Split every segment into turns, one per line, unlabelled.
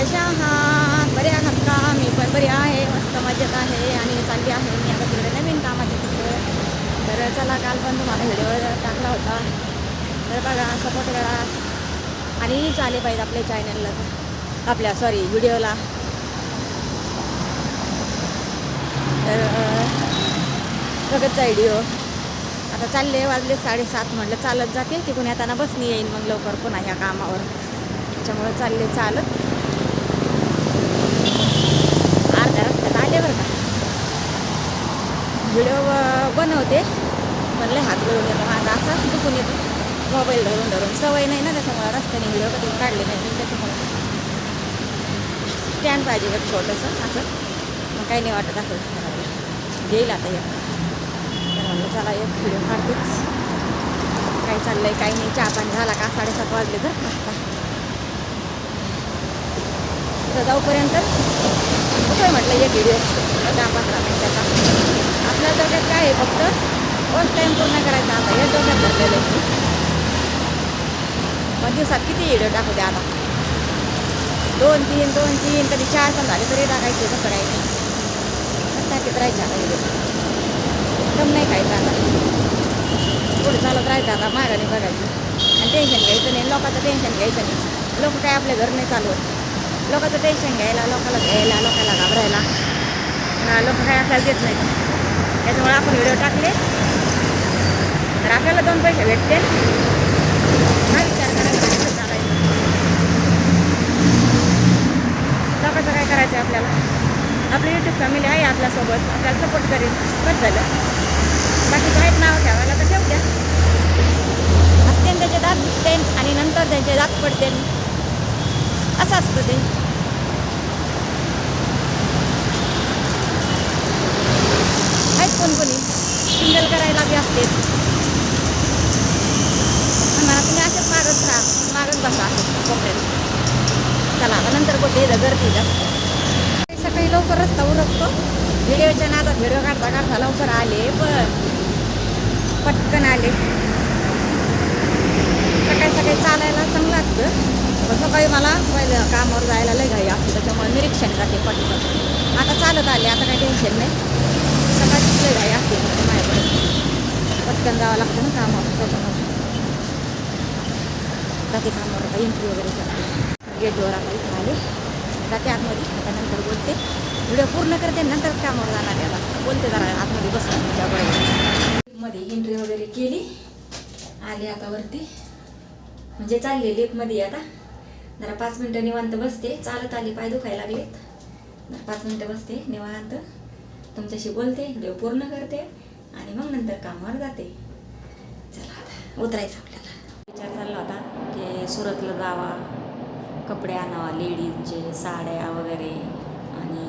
कशा? आहात बरे आहात का मी पण बरी आहे मस्त मजेत आहे आणि चालली आहे. मी आता तिकडे नवीन कामाच्या तिकडे. तर चला काल पण तुम्हाला व्हिडिओ टाकला होता. तर बघा सपोर्ट करा. आणि चाले पाहिजे आपल्या चॅनलला आपल्या सॉरी व्हिडिओला तर अं, व्हिडिओ आता चालले वाजले साडेसात म्हटलं चालत जाते. तिकडून येताना बसनी येईन मग लवकर पुन्हा ह्या कामावर. त्याच्यामुळे चालले चालत. अर्ध्या बरं का? व्हिडिओ बनवते. म्हणलं हात गळून येतो. माझा असा दुखून येतो. मोबाईल धरून धरून. सवय नाही ना त्याच्यामुळे रस्त्याने व्हिडिओ कधी काढले नाही त्याच्यामुळे. स्टँड पाहिजे बघ छोटंसं असं. मग काही नाही वाटत असं घेईल आता एक. तर म्हणलं चला एक व्हिडिओ काढतेच. काय चाललंय काही नाही. चहा पाणी झाला का? साडेसात वाजले तर जाऊपर्यंत जाऊपर्यंत कुठं म्हटलं एक व्हिडिओ दहा पंधरा मिनिटाचा आपल्या डोक्यात काय आहे फक्त? फर्स्ट टाईम पूर्ण करायचा आता. हे डोक्यात धरलेलं आहे पण दिवसात किती व्हिडिओ टाकू द्या आता? दोन तीन दोन तीन. कधी चार पण झाले तरी टाकायचे कसं काही नाही. पण टाकीत राहायचे आता व्हिडिओ एकदम नाही खायचं आता. पुढे चालत राहायचं आता मागाने बघायचं. आणि टेन्शन घ्यायचं नाही लोकांचं टेन्शन घ्यायचं नाही. लोक काय आपल्या घर नाही. चालवत लोकांचं टेन्शन घ्यायला लोकाला घ्यायला लोकाला घाबरायला. लोक काय आपल्याला देत नाहीत. त्याच्यामुळे आपण व्हिडिओ टाकले. तर आपल्याला दोन पैसे भेटते हा विचार करायचा कसं चालायचं. लोकांचं काय करायचं आहे आपल्याला? आपली यूट्यूब फॅमिली आहे आपल्यासोबत. आपल्याला सपोर्ट करेल बस झालं. बाकी आहेत नाव ठेवायला तर ठेवू द्या. हसतेन त्याचे दात दुखतेन आणि नंतर त्यांचे दात पडते असं असतं ते. ती असते. म्हणा तुम्ही असेच मागत राहा. मागत बसा कोपऱ्यात. चला आता नंतर बोलते इथं गर्दी जास्त. सकाळी लवकर रस्ता उरकतो. व्हिडिओच्या नादात व्हिडिओ काढता काढता लवकर आले पण पटकन आले. सकाळी सकाळी चालायला चांगलं असतं. पण सकाळी मला पहिलं कामावर जायला लय घाई असते त्याच्यामुळे निरीक्षण जाते पटकन. आता चालत आले आता काही टेन्शन नाही. सकाळची लय घाई असते माझ्याकडे. पटकन जावं लागतं ना कामावर त्याच्यामुळे. जाते कामावर आता एंट्री वगैरे करते. गेटवर आता इथं आले. जाते आतमध्ये आता नंतर बोलते. व्हिडिओ पूर्ण करते नंतर कामावर जाणार याला बोलते जरा आतमध्ये बसून तुझ्याकडे मध्ये एंट्री वगैरे केली. आली आता वरती. म्हणजे चालले लिफ्टमध्ये आता. जरा पाच मिनटं निवांत बसते. चालत आली पाय दुखायला लागलेत. पाच मिनटं बसते निवांत. तुमच्याशी बोलते व्हिडिओ पूर्ण करते. आणि मग नंतर कामावर जाते. चला आता उतरायचं आपल्याला. विचार चालला होता की सुरतला जावा कपडे आणावा लेडीजचे साड्या वगैरे आणि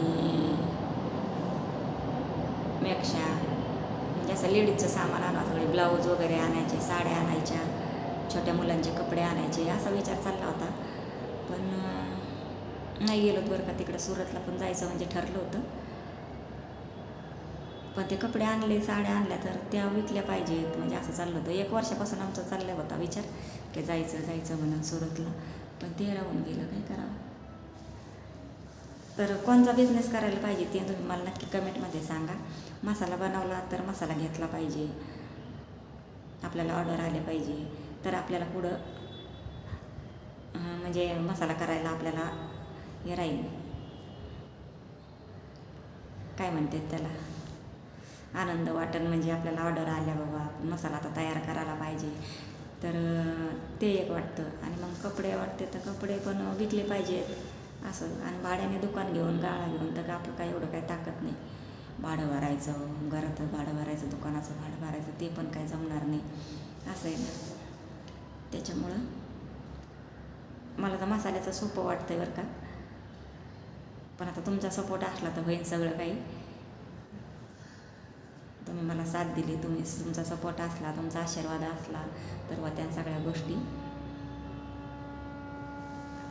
मेक्षा म्हणजे असं लेडीजचं सामान आणावं सगळे ब्लाऊज वगैरे आणायचे साड्या आणायच्या छोट्या मुलांचे कपडे आणायचे असा विचार चालला होता. पण नाही गेलो बरं का तिकडं सुरतला पण जायचं म्हणजे ठरलं होतं. पण ते कपडे आणले साड्या आणल्या तर त्या विकल्या पाहिजेत म्हणजे असं चाललं होतं. एक वर्षापासून आमचा चालला होता विचार की जायचं जायचं म्हणून सुरतला. पण ते राहून गेलं काय करावं? तर कोणता बिझनेस करायला पाहिजे ते तुम्ही मला नक्की कमेंटमध्ये सांगा. मसाला बनवला तर मसाला घेतला पाहिजे. आपल्याला ऑर्डर आले पाहिजे. तर आपल्याला पुढं म्हणजे मसाला करायला आपल्याला हे राहील. काय म्हणतात त्याला? आनंद वाटण म्हणजे आपल्याला ऑर्डर आल्या बाबा मसाला आता तयार करायला पाहिजे. तर ते एक वाटतं. आणि मग कपडे वाटते तर कपडे पण विकले पाहिजेत. असं. आणि भाड्याने दुकान घेऊन गाळा घेऊन तर आपलं काय एवढं काही ताकद नाही. भाडं भरायचं घरात भाडं भरायचं दुकानाचं भाडं भरायचं ते पण काय जमणार नाही. असं आहे ना. त्याच्यामुळं मला तर मसाल्याचं सोपं वाटतं आहे बरं का. पण आता तुमचा सपोर्ट असला तर होईल सगळं काही. तुम्ही मला साथ दिली तुम्ही तुमचा सपोर्ट असला तुमचा आशीर्वाद असला तर व त्या सगळ्या गोष्टी.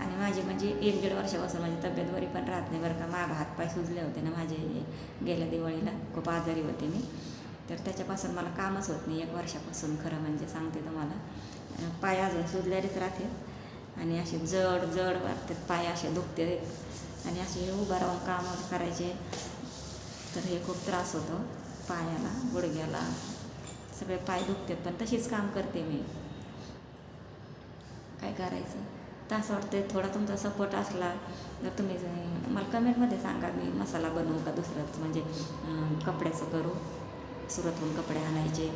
आणि माझी म्हणजे एक दीड वर्षापासून माझी तब्येत बरी पण राहत नाही बरं का. माझा हातपाय सुजले होते ना माझे गेल्या दिवाळीला. खूप आजारी होते मी. तर त्याच्यापासून मला कामच होत नाही एक वर्षापासून खरं म्हणजे सांगते तुम्हाला. पाय अजून सुजलेलेच राहते.
आणि असे जड जड वाटतात. पाय असे दुखते. आणि असे उभं राहून काम करायचे. तर हे खूप त्रास होतो. पायाला गुडघ्याला. सगळे पाय दुखतात पण तशीच काम करते मी. काय करायचं? तर असं वाटतं थोडा तुमचा सपोर्ट असला जर तुम्ही मला कमेंटमध्ये सांगा मी मसाला बनवू का दुसरंच? म्हणजे कपड्याचं करू? सुरतहून कपडे आणायचे?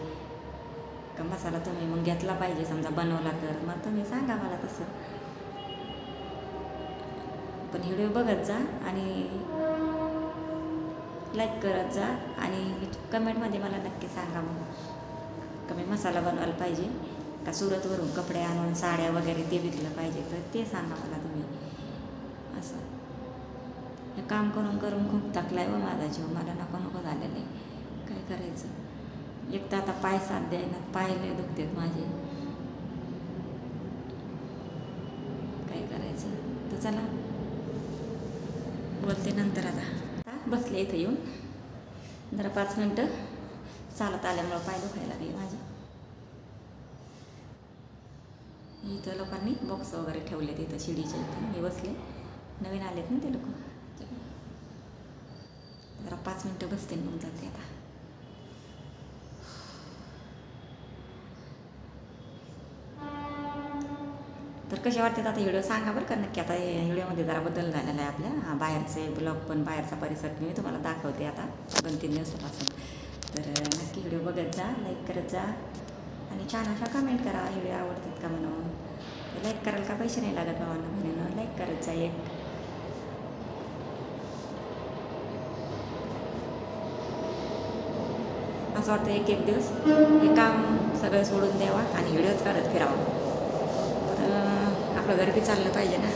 का मसाला तुम्ही मग घेतला पाहिजे समजा बनवला तर? मग तुम्ही सांगा मला तसं. पण व्हिडिओ बघत जा आणि लाईक करत जा आणि कमेंटमध्ये मला नक्की सांगा मग. कमी मसाला बनवायला पाहिजे का सुरतवरून कपडे आणून साड्या वगैरे ते विकलं पाहिजे तर ते सांगा मला तुम्ही. असं. हे काम करून करून खूप थकलाय व माझा जीव. मला नको नको झालेलं आहे. काय करायचं? एक तर आता पाय साथ द्यायला पाय लय दुखतात माझे. काय करायचं? तर चला. बोलते नंतर आता. बसले इथं येऊन. जरा पाच मिनटं चालत आल्यामुळं पाय दुखायला लागले माझे. इथं लोकांनी बॉक्स वगैरे ठेवले इथं शिडीच्या इथं. मी बसले. नवीन आलेत ना ते लोक. जरा पाच मिनटं बसते मग जाते आता. कसे वाटतात आता व्हिडिओ सांगा बरं का? नक्की आता हे व्हिडिओमध्ये जरा बदल झालेला आहे आपल्या. हा, बाहेरचे ब्लॉग पण बाहेरचा परिसर मी तुम्हाला दाखवते आता दोन तीन दिवसापासून. तर नक्की व्हिडिओ बघत जा लाईक करत जा. आणि छान अशा कमेंट करा व्हिडिओ आवडतात का म्हणून. लाईक करायला का पैसे नाही लागत भावांना म्हणून लाईक करत जा एक. असं वाटतं एक एक दिवस हे काम सगळं सोडून द्यावा आणि व्हिडिओच काढत फिरावा. तर आपलं घर बी चाललं पाहिजे ना.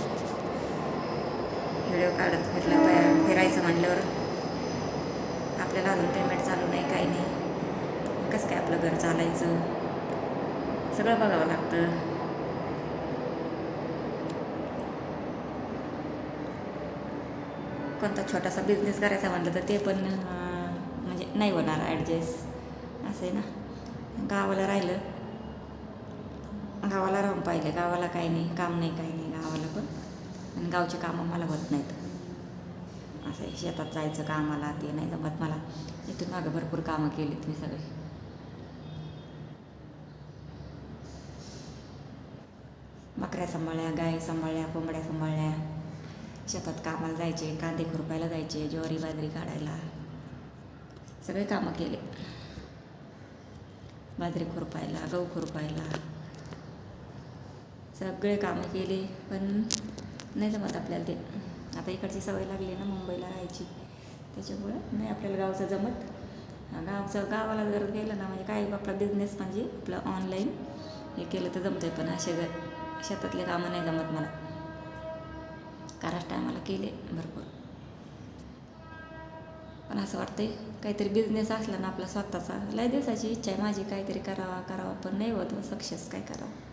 व्हिडिओ काढत फिरलं पाहिजे फिरायचं म्हटल्यावर आपल्याला अजून पेमेंट चालू नाही काही नाही. कसं काय आपलं घर चालायचं? सगळं बघावं लागतं. कोणता छोटासा बिझनेस करायचा म्हटलं तर ते पण म्हणजे नाही होणार ॲडजस्ट असं आहे ना. गावाला राहिलं. गावाला राहून पाहिलं. गावाला काही नाही काम नाही काही नाही गावाला पण. आणि गावचे कामं मला होत नाहीत. असं आहे, शेतात जायचं कामाला ते नाही जमत मला. इथून मागं भरपूर कामं केलीत मी सगळे. बकऱ्या सांभाळल्या गाय सांभाळल्या कोंबड्या सांभाळल्या. शेतात कामाला जायचे कांदे खुरपायला जायचे ज्वारी बाजरी काढायला. सगळे कामं केले. बाजरी खुरपायला गहू खुरपायला. सगळे कामं केले पण नाही जमत आपल्याला ते. आता इकडची सवय लागली ना मुंबईला राहायची. त्याच्यामुळं नाही आपल्याला गावचं जमत. गावचं गावाला जर गेलं ना म्हणजे काय आपला बिझनेस म्हणजे आपलं ऑनलाईन हे केलं तर जमतंय पण असे घर शेतातले कामं नाही जमत मला. कराच टायमाला केले भरपूर. पण असं वाटतंय काहीतरी बिझनेस असला ना आपला स्वतःचा लय दिवसाची इच्छा आहे माझी काहीतरी करावा करावा पण नाही होत सक्सेस काय करावं.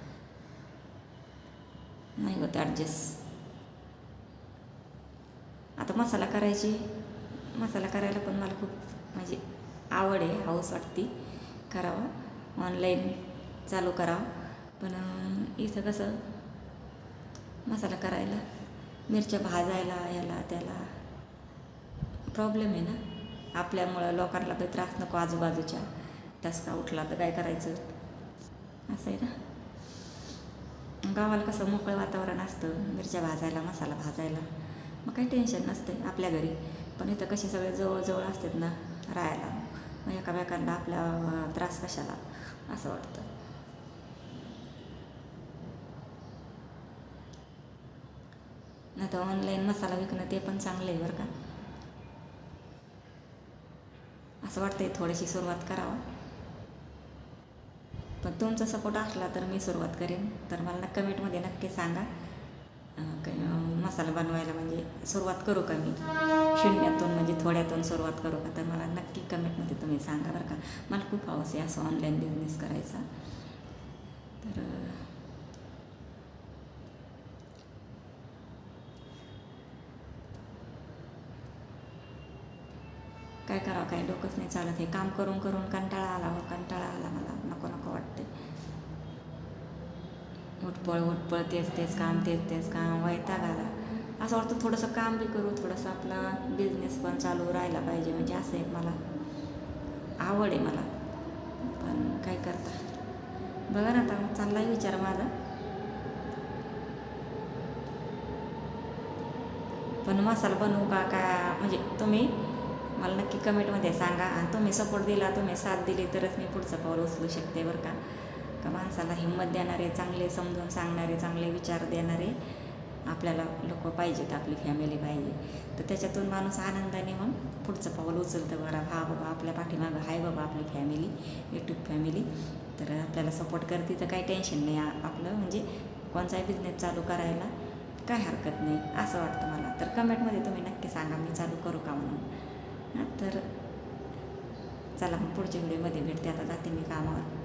नाही होत ॲडजस्ट आता मसाला करायची मसाला करायला पण मला खूप म्हणजे आवड आहे हाऊस वाटती. करावा. ऑनलाईन चालू करावं. पण इथं कसं मसाला करायला मिरच्या भाजायला याला त्याला प्रॉब्लेम आहे ना. आपल्यामुळं लोकांना काही त्रास नको आजूबाजूच्या. टसका उठला तर काय करायचं? असं आहे ना. गावाला कसं मोकळं वातावरण असतं मिरच्या भाजायला मसाला भाजायला. मग काही टेन्शन नसतं आपल्या घरी. पण इथं कसे सगळे जवळजवळ असतात ना राहायला. मग एकामेकांना आपला त्रास कशाला? असं वाटतं. नाही तर ऑनलाईन मसाला विकणं ते पण चांगलं आहे बरं का. असं वाटतंय थोडीशी सुरुवात करावं. तुमचा सपोर्ट असला तर मी सुरुवात करेन. तर मला कमेंटमध्ये नक्की सांगा. मसाला बनवायला म्हणजे सुरुवात करू का मी? शून्यातून म्हणजे थोड्यातून सुरुवात करू का? तर मला नक्की कमेंटमध्ये तुम्ही सांगा बरं का. मला खूप हवस आहे असं ऑनलाईन बिझनेस करायचा. तर काय करावं? काय डोकंच नाही चालत. हे काम करून करून कंटाळा आला हो कंटाळा आला मला नको नको वाटते उठपळ उठपळ तेच तेच काम तेच तेच काम वैताग आला असं वाटतं थोडंसं काम बी करू थोडंसं आपला बिझनेस पण चालू राहायला पाहिजे म्हणजे असं एक मला आवड आहे मला. पण काय करता? बघा ना आता चांगला आहे विचार माझा. पण मसाला बनवू का का म्हणजे तुम्ही मला नक्की कमेंटमध्ये सांगा. आणि तुम्ही सपोर्ट दिला तुम्ही साथ दिली तरच मी पुढचं पाऊल उचलू शकते बरं का? का माणसाला हिंमत देणारे चांगले समजून सांगणारे चांगले विचार देणारे आपल्याला लोक पाहिजेत आपली फॅमिली पाहिजे. तर त्याच्यातून माणूस आनंदाने मग पुढचं पाऊल उचलतं. बरा हा बाबा आपल्या पाठीमागं आहे बाबा आपली फॅमिली यूट्यूब फॅमिली तर आपल्याला सपोर्ट करते तर काही टेन्शन नाही. आपलं म्हणजे कोणताही बिझनेस चालू करायला काय हरकत नाही. असं वाटतं मला. तर कमेंटमध्ये तुम्ही नक्की सांगा मी चालू करू का म्हणून? तर चला मग पुढच्या व्हिडिओमध्ये भेटते. आता जाते मी कामावर.